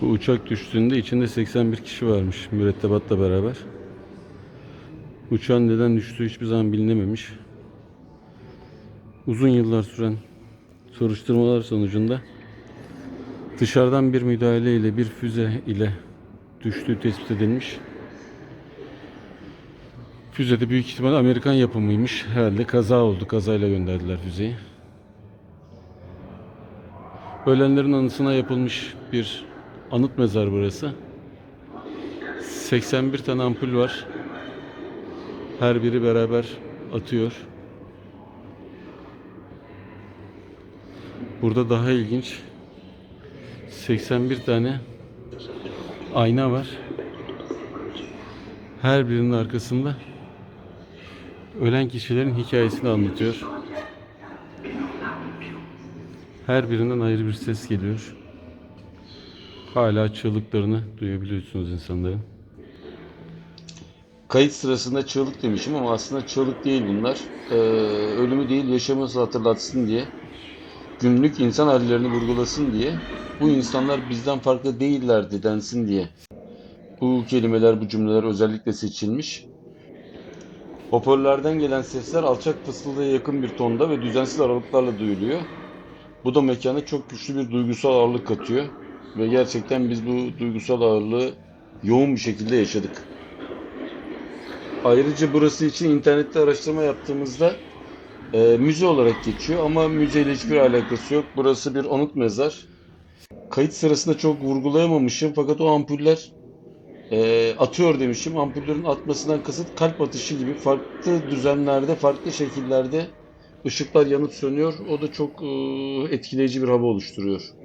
Bu uçak düştüğünde içinde 81 kişi varmış mürettebatla beraber. Uçağın neden düştüğü hiçbir zaman bilinememiş. Uzun yıllar süren soruşturmalar sonucunda dışarıdan bir müdahale ile bir füze ile düştüğü tespit edilmiş. Füze de büyük ihtimal Amerikan yapımıymış. Herhalde kaza oldu. Kazayla gönderdiler füzeyi. Ölenlerin anısına yapılmış bir anıt mezar burası. 81 tane ampul var. Her biri beraber atıyor. Burada daha ilginç 81 tane ayna var. Her birinin arkasında ölen kişilerin hikayesini anlatıyor. Her birinden ayrı bir ses geliyor. Hala çığlıklarını duyabiliyorsunuz insanların. Kayıt sırasında çığlık demişim ama aslında çığlık değil bunlar. Ee, ölümü değil yaşamımızı hatırlatsın diye. Günlük insan hallerini vurgulasın diye. Bu insanlar bizden farklı değillerdi densin diye. Bu kelimeler, bu cümleler özellikle seçilmiş. Hoparlörlerden gelen sesler alçak fısıldıya yakın bir tonda ve düzensiz aralıklarla duyuluyor. Bu da mekana çok güçlü bir duygusal ağırlık katıyor. Ve gerçekten biz bu duygusal ağırlığı yoğun bir şekilde yaşadık. Ayrıca burası için internette araştırma yaptığımızda e, müze olarak geçiyor ama müzeyle hiçbir alakası yok. Burası bir anıt mezar. Kayıt sırasında çok vurgulayamamışım fakat o ampuller e, atıyor demişim. Ampullerin atmasından kasıt kalp atışı gibi farklı düzenlerde, farklı şekillerde ışıklar yanıp sönüyor. O da çok e, etkileyici bir hava oluşturuyor.